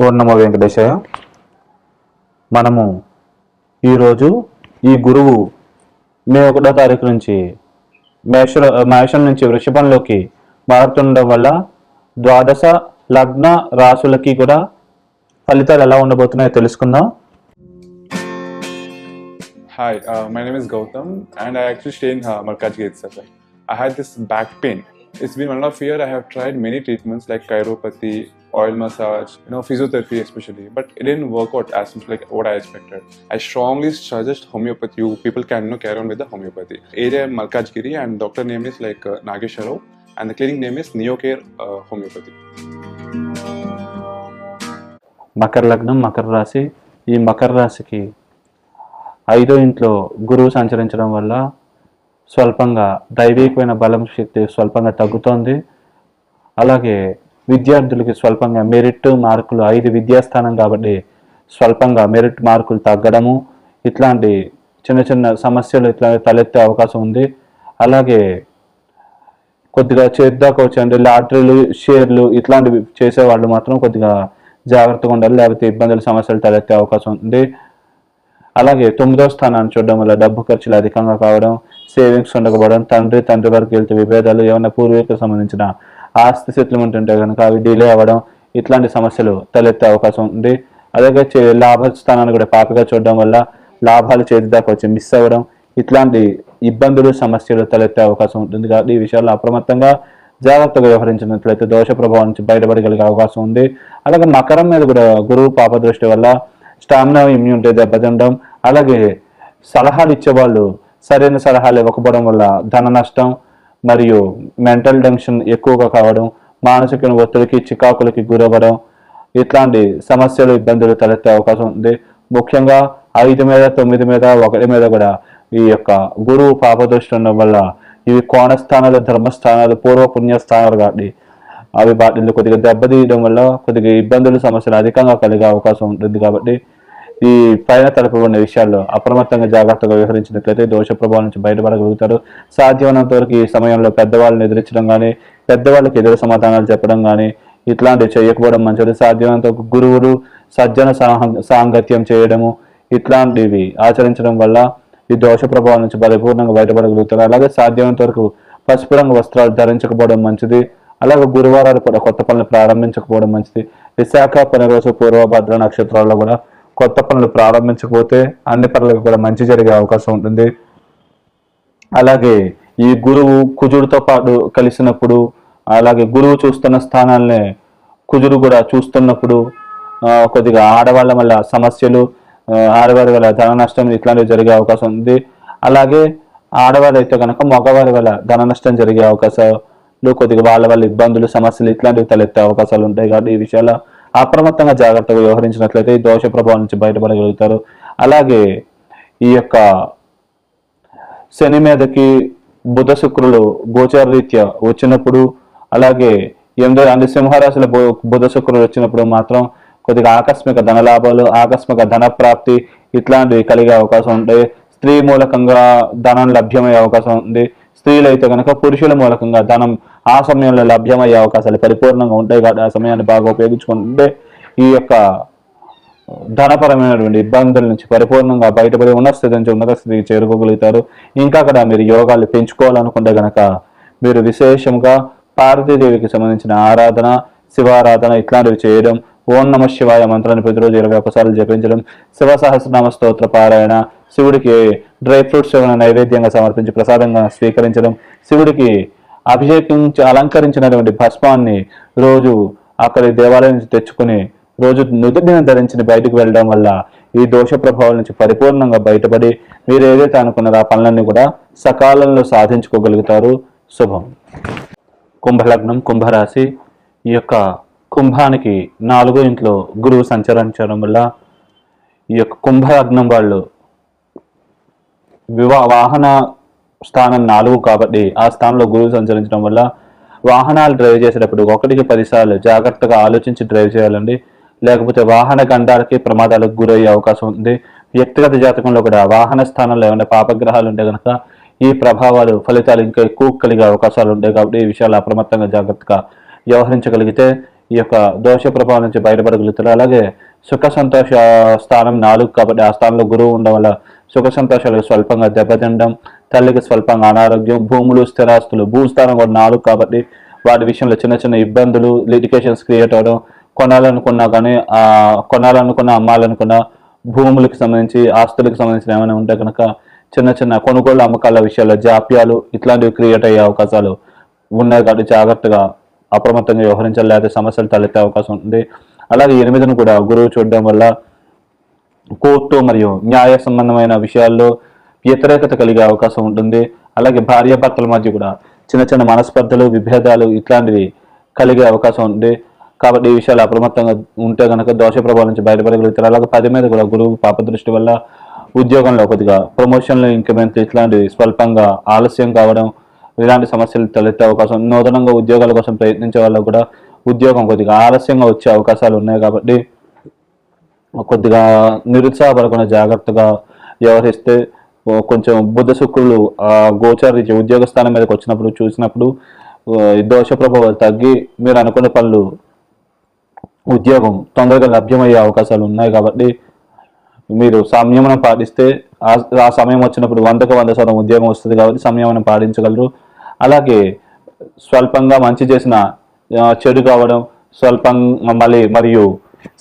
ఓం నమో మనము ఈరోజు ఈ గురువు మే ఒకటో తారీఖు నుంచి మేష మేషం నుంచి వృషభంలోకి మారుతుండడం వల్ల ద్వాదశ లగ్న రాశులకి కూడా ఫలితాలు ఎలా ఉండబోతున్నాయో తెలుసుకుందాం. Hi my name is Gautam and I actually stay in Markaz gate sir I had this back pain it's been one of year I have tried many treatments like chiropathy many treatments like chiropathy, oil massage, you know, physiotherapy especially, but it didn't work out as much like what I expected. I strongly suggest homeopathy. You people can you know, carry on with the homeopathy. Area Malkajgiri, and doctor name is like uh, Nagesha Rao, and the clinic name is Neocare uh, Homeopathy. Makar లగ్నం మకర రాశి ఈ మకర రాశికి ఐదో ఇంట్లో గురువు సంచరించడం వల్ల స్వల్పంగా దైవికమైన బలం శక్తి స్వల్పంగా తగ్గుతోంది అలాగే విద్యార్థులకి స్వల్పంగా మెరిట్ మార్కులు ఐదు విద్యాస్థానం కాబట్టి స్వల్పంగా మెరిట్ మార్కులు తగ్గడము ఇట్లాంటి చిన్న చిన్న సమస్యలు ఇట్లా తలెత్తే అవకాశం ఉంది. అలాగే కొద్దిగా చేద్దాకా వచ్చండి లాటరీలు షేర్లు ఇట్లాంటివి చేసేవాళ్ళు మాత్రం కొద్దిగా జాగ్రత్తగా ఉండాలి లేకపోతే ఇబ్బందులు సమస్యలు తలెత్తే అవకాశం ఉంది. అలాగే తొమ్మిదో స్థానాన్ని చూడడం వల్ల డబ్బు ఖర్చులు అధికంగా కావడం సేవింగ్స్ ఉండకపోవడం తండ్రి తండ్రి వరకు వెళ్తే విభేదాలు ఏమైనా పూర్వీకులకు సంబంధించిన ఆస్తి సెటిల్మెంట్ ఉంటే కనుక అవి డిలే అవ్వడం ఇట్లాంటి సమస్యలు తలెత్తే అవకాశం ఉంది. అలాగే చే- లాభ స్థానాన్ని కూడా పాపగా చూడడం వల్ల లాభాలు చేతి దాకా వచ్చి మిస్ అవ్వడం ఇట్లాంటి ఇబ్బందులు సమస్యలు తలెత్తే అవకాశం ఉంటుంది. కాబట్టి ఈ విషయాల్లో అప్రమత్తంగా జాగ్రత్తగా వ్యవహరించినట్లయితే దోష ప్రభావం నుంచి బయటపడగలిగే అవకాశం ఉంది. అలాగే మకరం మీద కూడా గురువు పాప దృష్టి వల్ల స్టామినా ఇమ్యూనిటీ దెబ్బతినడం అలాగే సలహాలు ఇచ్చేవాళ్ళు సరైన సలహాలు ఇవ్వకపోవడం వల్ల ధన నష్టం మరియు మెంటల్ టెన్షన్ ఎక్కువగా కావడం మానసిక ఒత్తిడికి చికాకులకి గురవ్వడం ఇట్లాంటి సమస్యలు ఇబ్బందులు తలెత్తే అవకాశం ఉంది. ముఖ్యంగా ఐదు మీద తొమ్మిది మీద ఒకటి మీద కూడా ఈ యొక్క గురువు పాపదృష్టి ఉండడం వల్ల ఇవి కోణస్థానాలు ధర్మస్థానాలు పూర్వ పుణ్యస్థానాలు కాబట్టి అవి వాటిని కొద్దిగా దెబ్బతీయడం వల్ల కొద్దిగా ఇబ్బందులు సమస్యలు అధికంగా కలిగే అవకాశం ఉంటుంది కాబట్టి ఈ పైన తలపబడిన విషయాల్లో అప్రమత్తంగా జాగ్రత్తగా వ్యవహరించినట్లయితే దోష ప్రభావం నుంచి బయటపడగలుగుతారు. సాధ్యమైనంత వరకు ఈ సమయంలో పెద్దవాళ్ళని ఎదిరించడం కానీ పెద్దవాళ్ళకి ఎదురు సమాధానాలు చెప్పడం కానీ ఇట్లాంటివి చేయకపోవడం మంచిది. సాధ్యమైనంత గురువులు సజ్జన సాంగత్యం చేయడము ఇట్లాంటివి ఆచరించడం వల్ల ఈ దోష ప్రభావం నుంచి పరిపూర్ణంగా బయటపడగలుగుతారు. అలాగే సాధ్యమైనంత వరకు పసుపు రంగు వస్త్రాలు ధరించకపోవడం మంచిది. అలాగే గురువారాలు కూడా కొత్త పనులు ప్రారంభించకపోవడం మంచిది. విశాఖ పని రోజు పూర్వభద్ర నక్షత్రాల్లో కూడా కొత్త పనులు ప్రారంభించకపోతే అన్ని పనులకు కూడా మంచి జరిగే అవకాశం ఉంటుంది. అలాగే ఈ గురువు కుజుడితో పాటు కలిసినప్పుడు అలాగే గురువు చూస్తున్న స్థానాలనే కుజుడు కూడా చూస్తున్నప్పుడు కొద్దిగా ఆడవాళ్ళ వల్ల సమస్యలు ఆడవారి వల్ల ధన నష్టం ఇట్లాంటివి జరిగే అవకాశం ఉంది. అలాగే ఆడవారు అయితే కనుక మగవారి వల్ల ధన నష్టం జరిగే అవకాశాలు కొద్దిగా వాళ్ళ వల్ల ఇబ్బందులు సమస్యలు ఇట్లాంటివి తలెత్తే అవకాశాలు ఉంటాయి కాబట్టి ఈ విషయాల్లో అప్రమత్తంగా జాగ్రత్తగా వ్యవహరించినట్లయితే ఈ దోష ప్రభావం నుంచి బయటపడగలుగుతారు. అలాగే ఈ యొక్క శని మీదకి బుధ శుక్రులు గోచార రీత్యా వచ్చినప్పుడు అలాగే ఎనిమిదో అంటే సింహరాశుల బు- బుధ శుక్రులు వచ్చినప్పుడు మాత్రం కొద్దిగా ఆకస్మిక ధన లాభాలు ఆకస్మిక ధన ప్రాప్తి ఇట్లాంటివి కలిగే అవకాశం ఉంటాయి స్త్రీ మూలకంగా ధనం లభ్యమయ్యే అవకాశం ఉంది. స్త్రీలు అయితే కనుక పురుషుల మూలకంగా ధనం ఆ సమయంలో లభ్యమయ్యే అవకాశాలు పరిపూర్ణంగా ఉంటాయి కాబట్టి ఆ సమయాన్ని బాగా ఉపయోగించుకుంటే ఈ యొక్క ధనపరమైనటువంటి ఇబ్బందుల నుంచి పరిపూర్ణంగా బయటపడి ఉన్న స్థితి నుంచి ఉన్నత స్థితికి చేరుకోగలుగుతారు. ఇంకా అక్కడ మీరు యోగాలు పెంచుకోవాలనుకుంటే గనక మీరు విశేషంగా పార్వతీదేవికి సంబంధించిన ఆరాధన శివారాధన ఇట్లాంటివి చేయడం ఓం నమ శివాయ మంత్రాన్ని ప్రతిరోజు ఇరవై ఒకసార్లు జపించడం శివ సహస్రనామ స్తోత్ర పారాయణ శివుడికి డ్రై ఫ్రూట్స్ ఏమైనా నైవేద్యంగా సమర్పించి ప్రసాదంగా స్వీకరించడం శివుడికి అభిషేకించి అలంకరించినటువంటి భస్మాన్ని రోజు అక్కడి దేవాలయం నుంచి తెచ్చుకుని రోజు నుదుటిని ధరించి బయటకు వెళ్ళడం వల్ల ఈ దోష ప్రభావం నుంచి పరిపూర్ణంగా బయటపడి మీరు ఏదైతే అనుకున్నారో ఆ పనులన్నీ కూడా సకాలంలో సాధించుకోగలుగుతారు. శుభం. కుంభలగ్నం కుంభరాశి ఈ యొక్క కుంభానికి నాలుగో ఇంట్లో గురువు సంచరించడం వల్ల ఈ యొక్క కుంభలగ్నం వాళ్ళు వివా వాహన స్థానం నాలుగు కాబట్టి ఆ స్థానంలో గురువు సంచరించడం వల్ల వాహనాలు డ్రైవ్ చేసేటప్పుడు ఒకటికి పదిసార్లు జాగ్రత్తగా ఆలోచించి డ్రైవ్ చేయాలండి. లేకపోతే వాహన గండాలకి ప్రమాదాలకు గురయ్యే అవకాశం ఉంది. వ్యక్తిగత జాతకంలో కూడా వాహన స్థానంలో ఏమైనా పాపగ్రహాలు ఉంటే కనుక ఈ ప్రభావాలు ఫలితాలు ఇంకా ఎక్కువ కలిగే అవకాశాలు ఉంటాయి కాబట్టి ఈ విషయాలు అప్రమత్తంగా జాగ్రత్తగా వ్యవహరించగలిగితే ఈ యొక్క దోష ప్రభావం నుంచి బయటపడగలుగుతారు. అలాగే సుఖ సంతోష స్థానం నాలుగు కాబట్టి ఆ స్థానంలో గురువు ఉండడం వల్ల సుఖ సంతోషాలకు స్వల్పంగా దెబ్బతినడం తల్లికి స్వల్పంగా అనారోగ్యం భూములు స్థిరాస్తులు భూస్థానం కూడా నాలుగు కాబట్టి వాటి విషయంలో చిన్న చిన్న ఇబ్బందులు లిటికేషన్స్ క్రియేట్ అవ్వడం కొనాలనుకున్నా కానీ కొనాలనుకున్న అమ్మాలనుకున్న భూములకు సంబంధించి ఆస్తులకు సంబంధించిన ఏమైనా ఉంటే కనుక చిన్న చిన్న కొనుగోలు అమ్మకాల విషయాల్లో జాప్యాలు ఇట్లాంటివి క్రియేట్ అయ్యే అవకాశాలు ఉన్నాయి కాబట్టి జాగ్రత్తగా అప్రమత్తంగా వ్యవహరించాలి లేకపోతే సమస్యలు తలెత్తే అవకాశం ఉంటుంది. అలాగే ఎనిమిదిని కూడా గురువు చూడడం వల్ల కోర్టు మరియు న్యాయ సంబంధమైన విషయాల్లో వ్యతిరేకత కలిగే అవకాశం ఉంటుంది. అలాగే భార్యాభర్తల మధ్య కూడా చిన్న చిన్న మనస్పర్ధలు విభేదాలు ఇట్లాంటివి కలిగే అవకాశం ఉంది. కాబట్టి ఈ విషయాలు అప్రమత్తంగా ఉంటే కనుక దోష ప్రభావం నుంచి బయటపడగలుగుతారు. అలాగే పది మీద కూడా గురువు పాప దృష్టి వల్ల ఉద్యోగంలో కొద్దిగా ప్రమోషన్లు ఇంక్రిమెంట్లు ఇట్లాంటివి స్వల్పంగా ఆలస్యం కావడం ఇలాంటి సమస్యలు తలెత్తే అవకాశం నూతనంగా ఉద్యోగాల కోసం ప్రయత్నించే వాళ్ళకు కూడా ఉద్యోగం కొద్దిగా ఆలస్యంగా వచ్చే అవకాశాలు ఉన్నాయి కాబట్టి కొద్దిగా నిరుత్సాహపడకుండా జాగ్రత్తగా వ్యవహరిస్తే కొంచెం బుద్ధ శుక్రులు ఆ ఉద్యోగ స్థానం మీదకి వచ్చినప్పుడు చూసినప్పుడు దోష ప్రభావాలు తగ్గి మీరు అనుకున్న పనులు ఉద్యోగం తొందరగా లభ్యమయ్యే అవకాశాలు ఉన్నాయి కాబట్టి మీరు సంయమనం పాటిస్తే ఆ సమయం వచ్చినప్పుడు వందకు వంద శాతం ఉద్యోగం వస్తుంది కాబట్టి సంయమనం పాటించగలరు. అలాగే స్వల్పంగా మంచి చేసిన చెడు కావడం స్వల్పంగా మళ్ళీ మరియు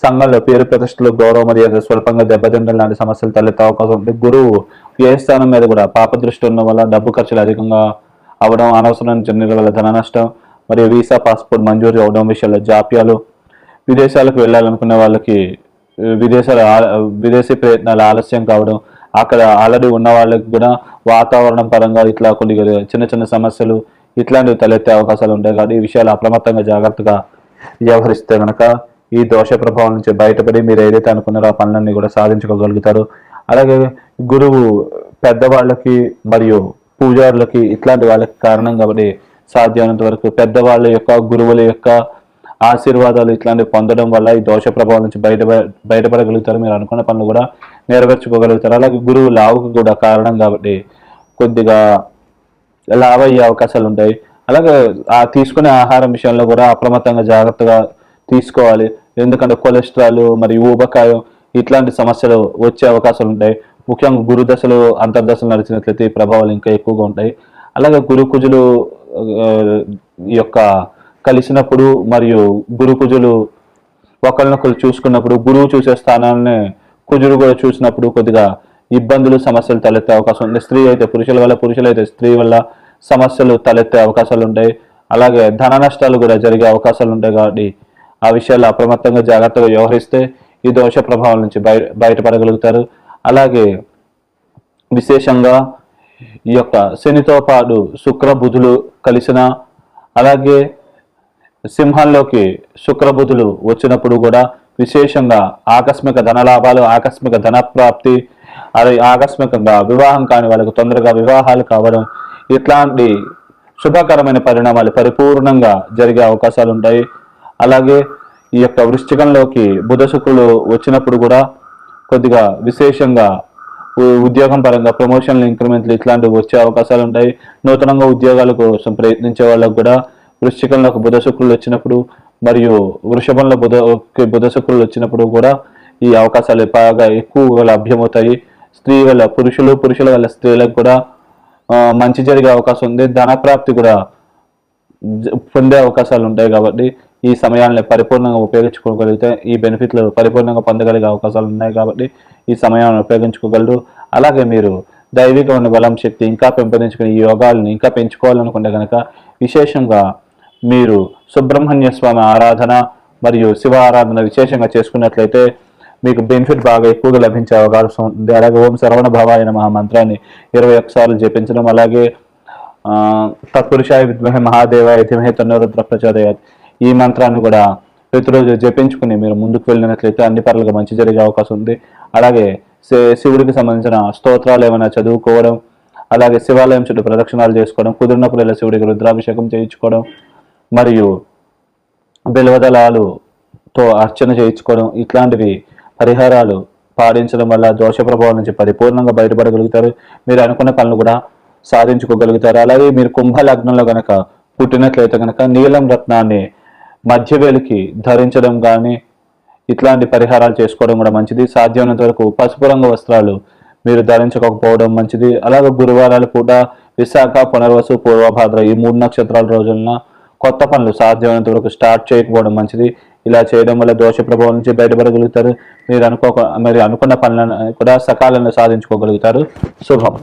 సంఘంలో పేరు ప్రతిష్టలు గౌరవ మర్యాద స్వల్పంగా దెబ్బతింటం లాంటి సమస్యలు తలెత్తే అవకాశం ఉంది. గురువు ఏ స్థానం మీద కూడా పాప దృష్టి ఉన్న వల్ల డబ్బు ఖర్చులు అధికంగా అవడం అనవసరమైన జర్నీల వల్ల ధన నష్టం మరియు వీసా పాస్పోర్ట్ మంజూరు అవడం విషయంలో జాప్యాలు. విదేశాలకు వెళ్ళాలనుకునే వాళ్ళకి విదేశాల విదేశీ ప్రయత్నాలు ఆలస్యం కావడం అక్కడ ఆల్రెడీ ఉన్న వాళ్ళకి కూడా వాతావరణం పరంగా ఇట్లా కొన్ని చిన్న చిన్న సమస్యలు ఇట్లాంటివి తలెత్తే అవకాశాలు ఉంటాయి కాబట్టి ఈ విషయాలు అప్రమత్తంగా జాగ్రత్తగా వ్యవహరిస్తే కనుక ఈ దోష ప్రభావం నుంచి బయటపడి మీరు ఏదైతే అనుకున్నారో ఆ పనులన్నీ కూడా సాధించుకోగలుగుతారు. అలాగే గురువు పెద్దవాళ్ళకి మరియు పూజారులకి ఇట్లాంటి వాళ్ళకి కారణం కాబట్టి సాధ్యమైనంత వరకు పెద్దవాళ్ళ యొక్క గురువుల యొక్క ఆశీర్వాదాలు ఇట్లాంటివి పొందడం వల్ల ఈ దోష ప్రభావం నుంచి బయట బయటపడగలుగుతారు. మీరు అనుకున్న పనులు కూడా నెరవేర్చుకోగలుగుతారు. అలాగే గురువు లావుకు కూడా కారణం కాబట్టి కొద్దిగా లావ్ అయ్యే అవకాశాలు ఉంటాయి. అలాగే ఆ తీసుకునే ఆహారం విషయంలో కూడా అప్రమత్తంగా జాగ్రత్తగా తీసుకోవాలి. ఎందుకంటే కొలెస్ట్రాల్ మరియు ఊబకాయం ఇట్లాంటి సమస్యలు వచ్చే అవకాశాలు ఉంటాయి. ముఖ్యంగా గురు దశలు అంతర్దశలు నడిచినట్లయితే ఈ ప్రభావాలు ఇంకా ఎక్కువగా ఉంటాయి. అలాగే గురుకుజులు యొక్క కలిసినప్పుడు మరియు గురుకుజులు ఒకరినొకరు చూసుకున్నప్పుడు గురువు చూసే స్థానాన్ని కుజుడు కూడా చూసినప్పుడు కొద్దిగా ఇబ్బందులు సమస్యలు తలెత్తే అవకాశం ఉంది స్త్రీ అయితే పురుషుల వల్ల పురుషులైతే స్త్రీ వల్ల సమస్యలు తలెత్తే అవకాశాలు ఉంటాయి. అలాగే ధన నష్టాలు కూడా జరిగే అవకాశాలు ఉంటాయి కాబట్టి ఆ విషయాలు అప్రమత్తంగా జాగ్రత్తగా వ్యవహరిస్తే ఈ దోష ప్రభావం నుంచి బయట బయటపడగలుగుతారు. అలాగే విశేషంగా ఈ యొక్క శనితో పాటు శుక్ర బుధులు కలిసిన అలాగే సింహంలోకి శుక్రబుధులు వచ్చినప్పుడు కూడా విశేషంగా ఆకస్మిక ధనలాభాలు ఆకస్మిక ధన ప్రాప్తి అది ఆకస్మికంగా వివాహం కాని వాళ్ళకి తొందరగా వివాహాలు కావడం ఇట్లాంటి శుభకరమైన పరిణామాలు పరిపూర్ణంగా జరిగే అవకాశాలు ఉంటాయి అలాగే ఈ యొక్క వృశ్చికంలోకి బుధ శుక్రులు వచ్చినప్పుడు కూడా కొద్దిగా విశేషంగా ఉద్యోగం పరంగా ప్రమోషన్లు ఇంక్రిమెంట్లు ఇట్లాంటివి వచ్చే అవకాశాలు ఉంటాయి. నూతనంగా ఉద్యోగాల కోసం ప్రయత్నించే వాళ్ళకు కూడా వృశ్చికంలోకి బుధ శుక్రులు వచ్చినప్పుడు మరియు వృషభంలో బుధ బుధ శుక్రులు వచ్చినప్పుడు కూడా ఈ అవకాశాలు బాగా ఎక్కువగా లభ్యమవుతాయి. స్త్రీ వల్ల పురుషులు పురుషుల వల్ల స్త్రీలకు కూడా మంచి జరిగే అవకాశం ఉంది. ధన ప్రాప్తి కూడా పొందే అవకాశాలు ఉంటాయి కాబట్టి ఈ సమయాన్ని పరిపూర్ణంగా ఉపయోగించుకోగలిగితే ఈ బెనిఫిట్లు పరిపూర్ణంగా పొందగలిగే అవకాశాలు ఉన్నాయి కాబట్టి ఈ సమయాన్ని ఉపయోగించుకోగలరు. అలాగే మీరు దైవికమైన బలం శక్తి ఇంకా పెంపొందించుకుని ఈ యోగాలను ఇంకా పెంచుకోవాలనుకుంటే కనుక విశేషంగా మీరు సుబ్రహ్మణ్య స్వామి ఆరాధన మరియు శివ ఆరాధన విశేషంగా చేసుకున్నట్లయితే మీకు బెనిఫిట్ బాగా ఎక్కువగా లభించే అవకాశం ఉంది. అలాగే ఓం సరవణ భవాయ నమః మంత్రాన్ని ఇరవై ఒక్కసార్లు జపించడం అలాగే తత్పురుషాయ విద్మహే మహాదేవాయ ధిమహే తన్నోరుద్ర ప్రచోదయాత్. ఈ మంత్రాన్ని కూడా ప్రతిరోజు జపించుకుని మీరు ముందుకు వెళ్ళినట్లయితే అన్ని పనులకు మంచి జరిగే అవకాశం ఉంది. అలాగే శివుడికి సంబంధించిన స్తోత్రాలు ఏమైనా చదువుకోవడం అలాగే శివాలయం చుట్టూ ప్రదక్షిణాలు చేసుకోవడం కుదిరినప్పుడు ఇలా శివుడికి రుద్రాభిషేకం చేయించుకోవడం మరియు బిల్వదళాలుతో అర్చన చేయించుకోవడం ఇట్లాంటివి పరిహారాలు పాటించడం వల్ల దోష ప్రభావం నుంచి పరిపూర్ణంగా బయటపడగలుగుతారు. మీరు అనుకున్న పనులు కూడా సాధించుకోగలుగుతారు. అలాగే మీరు కుంభ లగ్నంలో కనుక పుట్టినట్లయితే కనుక నీలం రత్నాన్ని మధ్యవేలికి ధరించడం కానీ ఇట్లాంటి పరిహారాలు చేసుకోవడం కూడా మంచిది. సాధ్యమైనంత వరకు పసుపు రంగు వస్త్రాలు మీరు ధరించకపోవడం మంచిది. అలాగే గురువారాలు పూట విశాఖ పునర్వసు పూర్వభాద్ర ఈ మూడు నక్షత్రాల రోజున కొత్త పనులు సాధ్యమైనంత వరకు స్టార్ట్ చేయకపోవడం మంచిది. ఇలా చేయడం వల్ల దోష ప్రభావం నుంచి బయటపడగలుగుతారు. మీరు అనుకో మీరు అనుకున్న పనులను కూడా సకాలంలో సాధించుకోగలుగుతారు. శుభం.